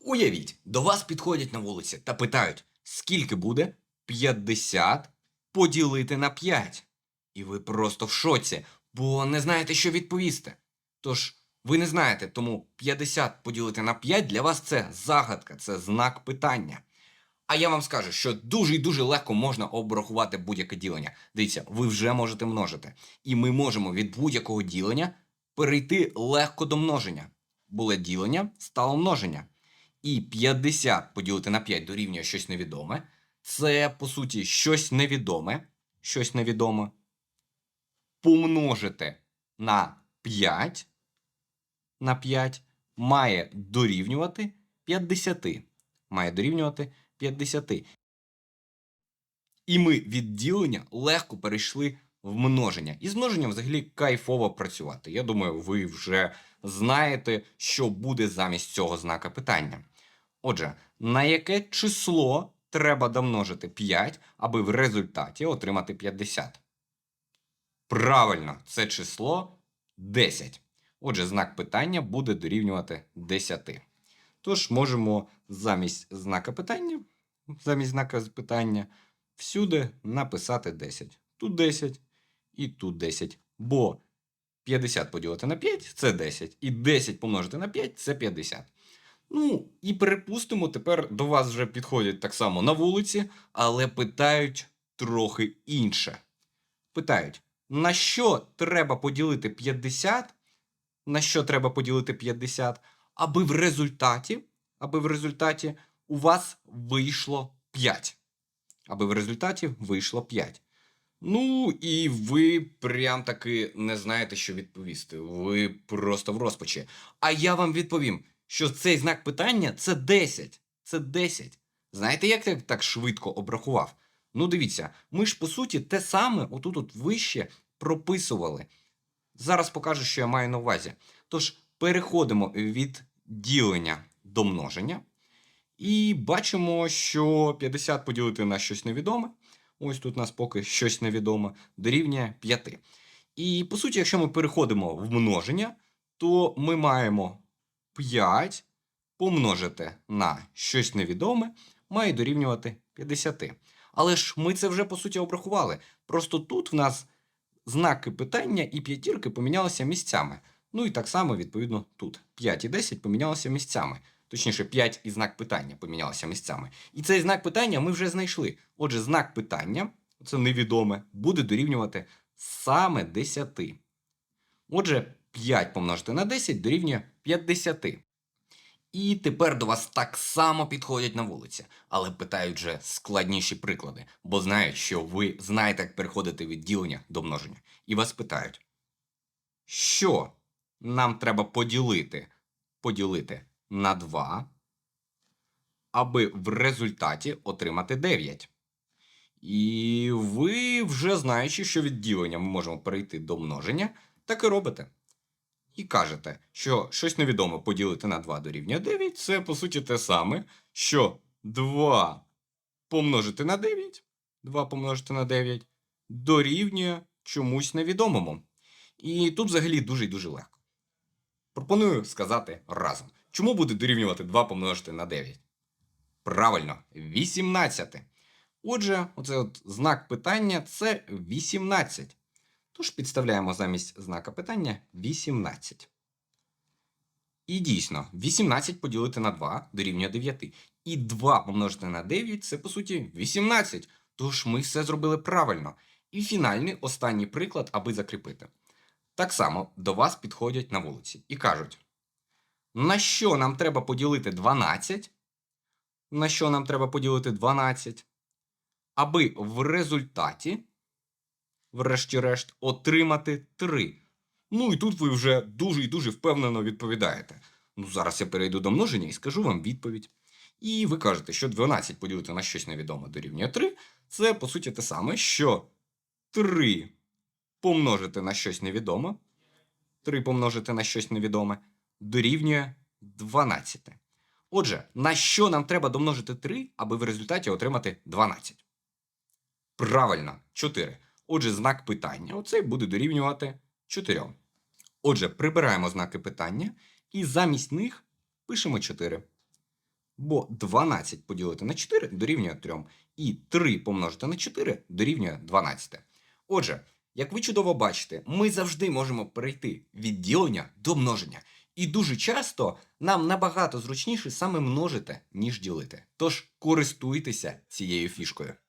Уявіть, до вас підходять на вулиці та питають, скільки буде 50 поділити на 5. І ви просто в шоці, бо не знаєте, що відповісти. Тож, ви не знаєте, тому 50 поділити на 5 для вас це загадка, це знак питання. А я вам скажу, що дуже і дуже легко можна обрахувати будь-яке ділення. Дивіться, ви вже можете множити. І ми можемо від будь-якого ділення перейти легко до множення. Було ділення, стало множення. І 50 поділити на 5 дорівнює щось невідоме. Це, по суті, щось невідоме. Щось невідоме. Помножити на 5 на 5 має дорівнювати 50. Має дорівнювати 50. І ми від ділення легко перейшли в множення. І з множенням взагалі кайфово працювати. Я думаю, ви вже знаєте, що буде замість цього знака питання. Отже, на яке число треба домножити 5, аби в результаті отримати 50? Правильно, це число 10. Отже, знак питання буде дорівнювати 10. Тож можемо замість знака питання, замість знака питання, всюди написати 10. Тут 10 і тут 10. Бо 50 поділити на 5 це 10. І 10 помножити на 5 це 50. Ну, і припустимо, тепер до вас вже підходять так само на вулиці, але питають трохи інше. Питають, на що треба поділити 50? На що треба поділити 50, аби в результаті, аби в результаті у вас вийшло 5. Аби в результаті вийшло 5. Ну, і ви прям таки не знаєте, що відповісти. Ви просто в розпачі. А я вам відповім, що цей знак питання це 10. Це 10. Знаєте, як я так швидко обрахував? Ну, дивіться, ми ж по суті те саме отут от вище прописували. Зараз покажу, що я маю на увазі. Тож, переходимо від ділення до множення. І бачимо, що 50 поділити на щось невідоме. Ось тут у нас поки щось невідоме, дорівнює 5. І по суті, якщо ми переходимо в множення, то ми маємо 5 помножити на щось невідоме, має дорівнювати 50. Але ж ми це вже по суті обрахували. Просто тут в нас знаки питання і п'ятірки помінялися місцями. Ну і так само, відповідно, тут 5 і 10 помінялися місцями. Точніше, 5 і знак питання помінялися місцями. І цей знак питання ми вже знайшли. Отже, знак питання, це невідоме, буде дорівнювати саме 10. Отже, 5 помножити на 10 дорівнює 50. І тепер до вас так само підходять на вулиці, але питають вже складніші приклади, бо знають, що ви знаєте, як переходити від ділення до множення. І вас питають, що нам треба поділити, поділити на 2, аби в результаті отримати 9. І ви, вже знаючи, що від ділення ми можемо перейти до множення, так і робите. І кажете, що щось невідоме поділити на 2 дорівнює 9, це по суті те саме, що 2 помножити на 9, 2 помножити на 9 дорівнює чомусь невідомому. І тут взагалі дуже і дуже легко. Пропоную сказати разом. Чому буде дорівнювати 2 помножити на 9? Правильно, 18. Отже, оцей от знак питання це 18. Тож підставляємо замість знака питання 18. І дійсно, 18 поділити на 2 дорівнює 9. І 2 помножити на 9 це по суті 18. Тож ми все зробили правильно. І фінальний останній приклад, аби закріпити. Так само до вас підходять на вулиці і кажуть: на що нам треба поділити 12? На що нам треба поділити 12? Аби в результаті врешті-решт, отримати 3. Ну і тут ви вже дуже і дуже впевнено відповідаєте. Ну, зараз я перейду до множення і скажу вам відповідь. І ви кажете, що 12 поділити на щось невідоме дорівнює 3. Це, по суті, те саме, що 3 помножити на щось невідоме. 3 помножити на щось невідоме дорівнює 12. Отже, на що нам треба домножити 3, аби в результаті отримати 12? Правильно, 4. Отже, знак питання оцей буде дорівнювати 4. Отже, прибираємо знаки питання і замість них пишемо 4. Бо 12 поділити на 4 дорівнює 3. І 3 помножити на 4 дорівнює 12. Отже, як ви чудово бачите, ми завжди можемо перейти від ділення до множення. І дуже часто нам набагато зручніше саме множити, ніж ділити. Тож користуйтеся цією фішкою.